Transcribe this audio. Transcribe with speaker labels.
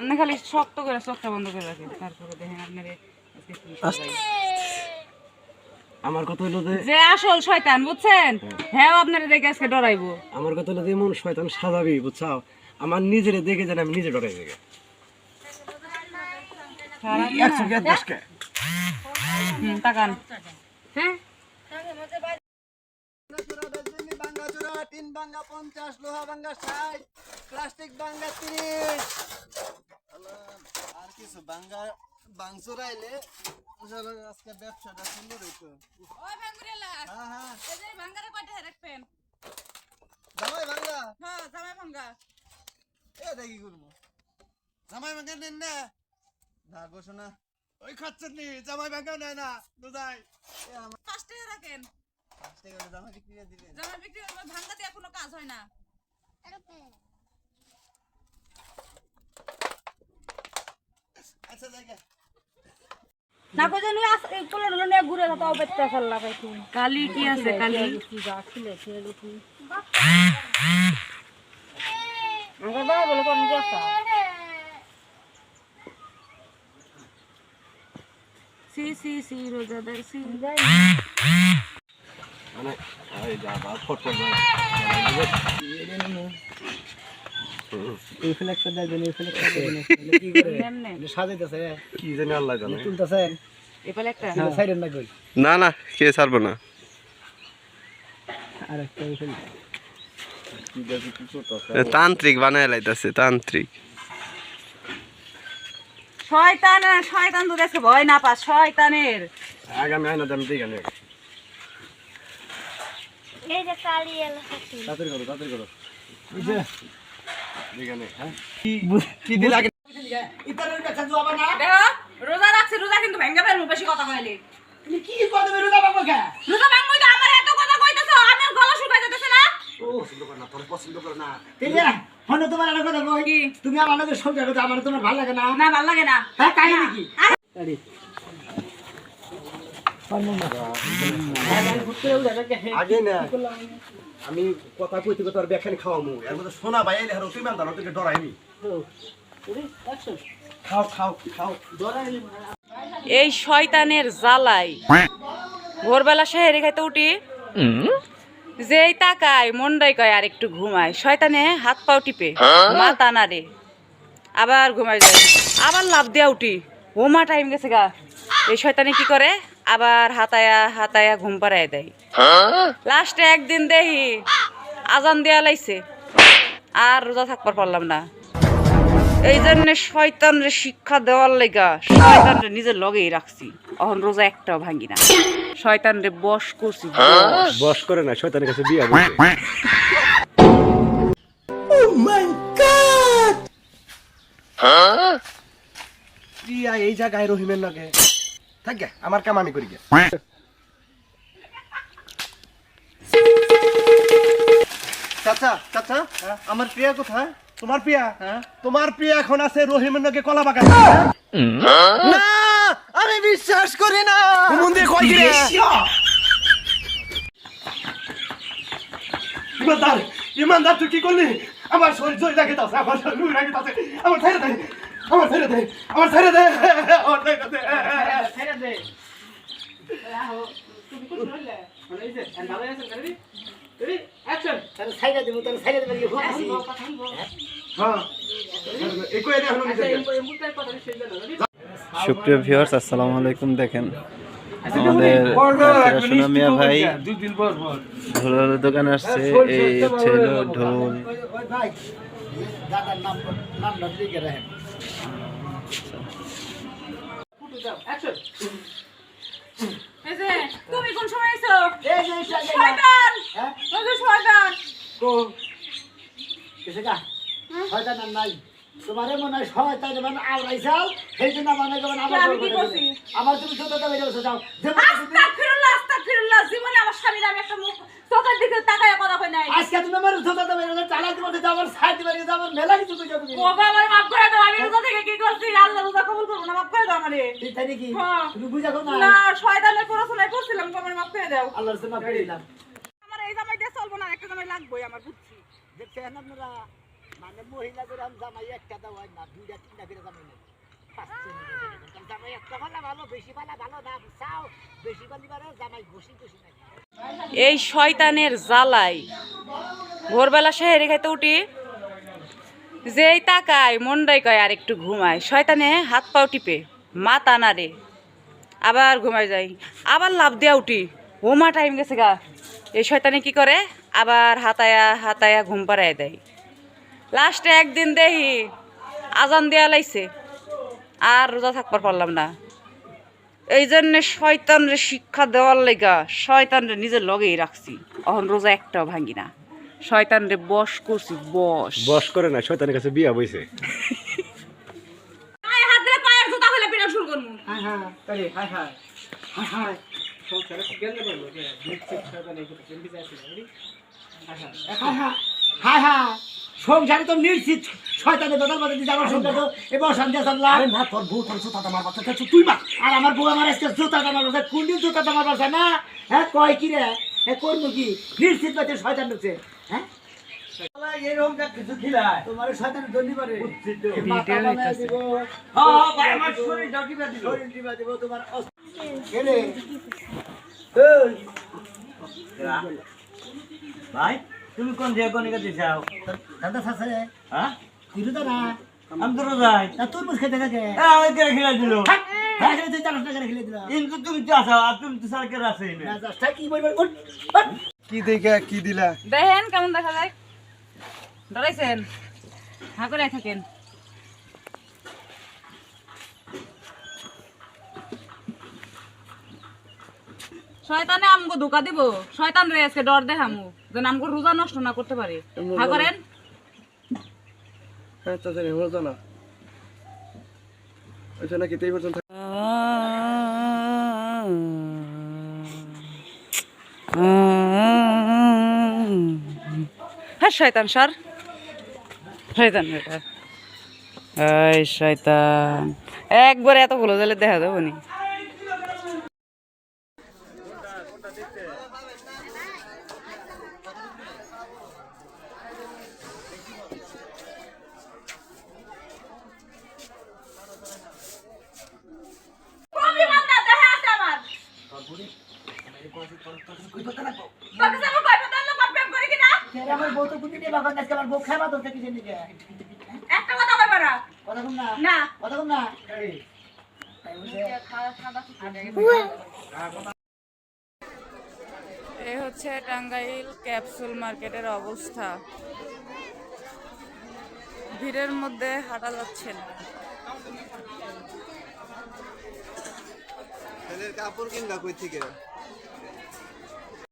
Speaker 1: আপনি খালি শক্ত করে চোখটা বন্ধ করে রাখেন। তারপরে দেখেন আপনার
Speaker 2: আমার কথা হলো যে
Speaker 1: যে আসল শয়তান বুঝছেন? হ্যাঁ। আপনারা দেখে আজকে ডরাইবো।
Speaker 2: আমার কথা হলো যে এমন শয়তান বুঝছাও? আমার নিজের দেখে যেন আমি নিজে ডরাই দেখে একশো
Speaker 1: হ্যাঁ?
Speaker 3: বাঙ্গা তিন বাঙ্গা পঞ্চাশ লোহা বাঙ্গা ষাট প্লাস্টিক বাঙ্গা তিরিশ। আর কিছু বাঙ্গা বাংসুর আইলে আজকে ব্যবসাটা সুন্দর হইতো।
Speaker 1: ওই ভাঙ্গুরেলা
Speaker 3: হ্যাঁ হ্যাঁ।
Speaker 1: এই যে ভাঙ্গারে কয়টা রাখবেন?
Speaker 3: জামাই
Speaker 1: হ্যাঁ ভাঙ্গা।
Speaker 3: এ দেখি করব জামাই বাঙ্গা নেন না? না ঘোষণা ওই খাচ্ছেন নি জামাই বাঙ্গা নেয় না দুদাই
Speaker 1: রাখেন।
Speaker 3: জামাই বিক্রি
Speaker 1: করবে ভাঙ্গা দিয়ে কোনো কাজ হয় না।
Speaker 3: আচ্ছা জায়গা
Speaker 4: না জানি কোলে
Speaker 1: কি আছে কালি?
Speaker 4: কি যা ছিলে ছিলে দেখি। আমার বাবা বলে কোন গেছা
Speaker 1: সি সি সি রোজাদার সি।
Speaker 2: মানে এই যা ফটফট
Speaker 3: এই ফ্লেক্সটা দেখবেন এই ফ্লেক্সটা দেখবেন কি করে? সাজাইতেছে।
Speaker 2: কি জানি আল্লাহ জানে।
Speaker 3: তুলতেছে।
Speaker 1: এপালে একটা।
Speaker 3: সাইডের না কই
Speaker 5: না না কে ছাড়বো না।
Speaker 3: আর একটা এই
Speaker 5: তান্ত্রিক বানায় লাইতাছে তান্ত্রিক।
Speaker 1: শয়তান শয়তান তো দেখে ভয় না পা শয়তানের।
Speaker 2: আগামী আইনা দাম দিই কেন
Speaker 4: এই যে কালি এলো
Speaker 2: তাড়াতাড়ি করো তাড়াতাড়ি করো।
Speaker 3: এই যে।
Speaker 2: এখানে হ্যাঁ।
Speaker 3: কি দিল আগে?
Speaker 1: দেখো রোজা রাখছে রোজা কিন্তু ভেঙ্গা ফেলব বেশি কথা কইলে।
Speaker 3: তুমি কি রোজা
Speaker 1: রোজা ভাঙবো তো আমার এত কথা কইতেছো আমার গলা শুকাই যেতেছে না।
Speaker 2: পছন্দ করে না তোর পছন্দ করে না।
Speaker 3: ঠিক আছে তোমার একটা কথা কই।
Speaker 1: কি?
Speaker 3: তুমি আমার করতে আমার তোমার ভালো লাগে না।
Speaker 1: না ভালো লাগে না।
Speaker 3: হ্যাঁ কাহিনী কি
Speaker 1: আরে,
Speaker 2: আমি কথা কইতে এর মধ্যে সোনা ভাই এলে তুই মান তোকে ডরাইনি। খাও খাও খাও।
Speaker 1: এই শয়তানের জ্বালাই। ভোরবেলা শহরে খাইতে উঠি। যেই তাকায় মন্ডাই কয় আর একটু ঘুমায়। শয়তানে হাত পাও টিপে। মাথা নাড়ে। আবার ঘুমাই যায়। আবার লাভ দিয়া উঠি। হোমা টাইম গেছে গা। এই শয়তানে কি করে? আবার হাতায়া হাতায়া ঘুম পাড়ায় দেয়। লাস্টে একদিন দেখি আজান দেয়া লাইছে আর রোজা থাকবার পারলাম না। এই জন্য শয়তানরে শিক্ষা দেওয়ার লেগা শয়তানরে নিজের লগেই রাখছি। এখন রোজা একটাও ভাঙি না। শয়তানরে বস করছি
Speaker 2: বস করে না শয়তানের কাছে বিয়া বসে প্রিয়া এই জায়গায় রহিমের নাকি থাক গে, আমার কাম আমি করি গে। চাচা চাচা আমার প্রিয়া কোথায়? তোমার প্রিয়া? তোমার প্রিয়া এখন আছে রহিমের নাকি কলা বাগান।
Speaker 3: না! আমি বিশ্বাস করি না।
Speaker 2: মন্দির কয় গিরে ইমানদার ইমানদার তুই কি করলি? আমার শরীর জয় লাগে তাছে আমার শরীর লুই লাগে তাছে আমার ছেড়ে দে আমার ছেড়ে দে আমার ছেড়ে দে আমার ছেড়ে দে। হ্যাঁ।
Speaker 5: সুপ্রিয় ভিউয়ার্স আসসালামু আলাইকুম দেখেন। আমাদের সোনা মিয়া ভাই ঢোলের দোকানে আসছে এই হচ্ছে ঢোল।
Speaker 3: দাদার নাম নামটা লিখে রাখেন।
Speaker 1: তুমি কোন সময় এসো
Speaker 3: এই যে এটা গেলাম।
Speaker 1: শয়তান!
Speaker 3: হ্যাঁ?
Speaker 1: ওই যে শয়তান!
Speaker 3: কো কিসে কা শয়তান আর নাই। তোমারে মনে হয় শয়তান মানে আওরাইছাল সেই জন্য মানে কেমন আমার তুমি ছোট যাও। যাও যে
Speaker 1: আস্তাগফিরুল্লাহ আস্তাগফিরুল্লাহ জীবনে আমার স্বামীর আমি একটা মুখ চোখের দিকে তাকায় কথা কই নাই।
Speaker 3: আজকে তুমি আমার ছোট দামে যাও চালা দিব যাও আমার সাইড দিবে যাও আমার মেলা কিছু তো যাব
Speaker 1: ও বাবা আমার মাফ করে দাও আমি রোজা থেকে কি করছি? আল্লাহ রোজা কবুল করব না মাফ করে দাও আমারে।
Speaker 3: ঠিক তাই নাকি?
Speaker 1: হ্যাঁ।
Speaker 3: তুমি বুঝা না।
Speaker 1: না শয়তানের পড়াশোনায় করছিলাম আমার মাফ করে দাও।
Speaker 3: আল্লাহর জন্য করে দিলাম।
Speaker 1: আমার এই জামাই দিয়ে চলবো না একটা জামাই লাগবেই আমার বুঝছি।
Speaker 3: দেখছেন আপনারা? মানে মহিলাদের আম জামাই একটা দাও না দুইটা তিনটা করে জামাই নেই। পাঁচশো নিবে দেখবেন। জামাই একটা ভালো ভালো বেশি ভালো ভালো না চাও বেশি ভালো পারে জামাই ঘষি ঘষি
Speaker 1: এই শয়তানের জ্বালাই। ভোরবেলা শহরে খাইতে উঠি। যেই তাকায় মন্ডাই কয়, আর একটু ঘুমায় শয়তানে হাত পাও টিপে মাথা নাড়ে আবার ঘুমায় যাই। আবার লাভ দেয়া উঠি। ওমা টাইম গেছে গা। এই শয়তানে কি করে? আবার হাতায়া হাতায়া ঘুম পাড়ায় দেয়। লাস্টে একদিন দেহি, আজান দেয়া লাইছে। আর রোজা থাকবার পারলাম না। এই জন্য শয়তানরে শিক্ষা দেওয়ার লেগা শয়তানরে নিজের লগেই রাখছি। অহন রোজা একটাও ভাঙি না। শয়তানরে বশ করছি বশ
Speaker 2: বস করে না শয়তানের কাছে বিয়া বইছে।
Speaker 1: হাত ধরে পায়ের জুতা ফেলে পিটা শুরু করব।
Speaker 3: হ্যাঁ হ্যাঁ আরে হাই হাই হাই হাই হাই হাই সংসারে তো নিশ্চিত শয়তানের দোকান মধ্যে দিতে আমার সংসার তো এবার শান্তি আসাল্লাহ আরে না তোর বউ তোর জুতা তোমার বাচ্চা তো তুই মা আর আমার বউ আমার আজকে জুতা তোমার বাচ্চা কোন দিন জুতা তোমার বাচ্চা না? হ্যাঁ কয় কি রে? হ্যাঁ করব কি? নিশ্চিত বাচ্চা শয়তান ঢুকছে। হ্যাঁ? হ্যাঁ ভাই
Speaker 6: তুমি কোন জায়গা কোন
Speaker 3: দাদা শাসে
Speaker 6: হ্যাঁ?
Speaker 3: দিলু তো
Speaker 6: আমি তো
Speaker 3: তোর মুখ খেতে
Speaker 6: কেন খেলা দিল?
Speaker 3: হ্যাঁ। খেলে তুই খেলে দিলাম
Speaker 6: কিন্তু তুমি তো আসো আর তুমি তো সরকার আছে
Speaker 3: না? কি বলব।
Speaker 2: কি দেখে কি দিলা?
Speaker 1: দেখেন কেমন দেখা যায়। ডরাইছেন হা করে থাকেন। শয়তানে আমগো ধোকা দিব। শয়তান রে আজকে ডর দেখামু যেন আমগো রোজা নষ্ট না করতে পারে। হা করেন।
Speaker 2: হ্যাঁ চাচা রে হলো না। ওইটা নাকি তেই পর্যন্ত
Speaker 1: হ্যাঁ শয়তান সর। শয়তান এই শয়তান। একবারে এত ভুলো দিলে দেখা যাব নি।
Speaker 3: ছেড়ে আমার বউ তো কুটি দিয়ে বাগান আজকে আমার বউ খাইবা তোর থেকে জেনে
Speaker 1: একটা কথা কইবা না।
Speaker 3: কথা কম না।
Speaker 1: না।
Speaker 3: কথা কম না।
Speaker 1: এই হচ্ছে টাঙ্গাইল ক্যাপসুল মার্কেটের অবস্থা। ভিড়ের মধ্যে হাঁটা যাচ্ছে না।
Speaker 5: ছেলের কাপড় কিনবা কই থেকে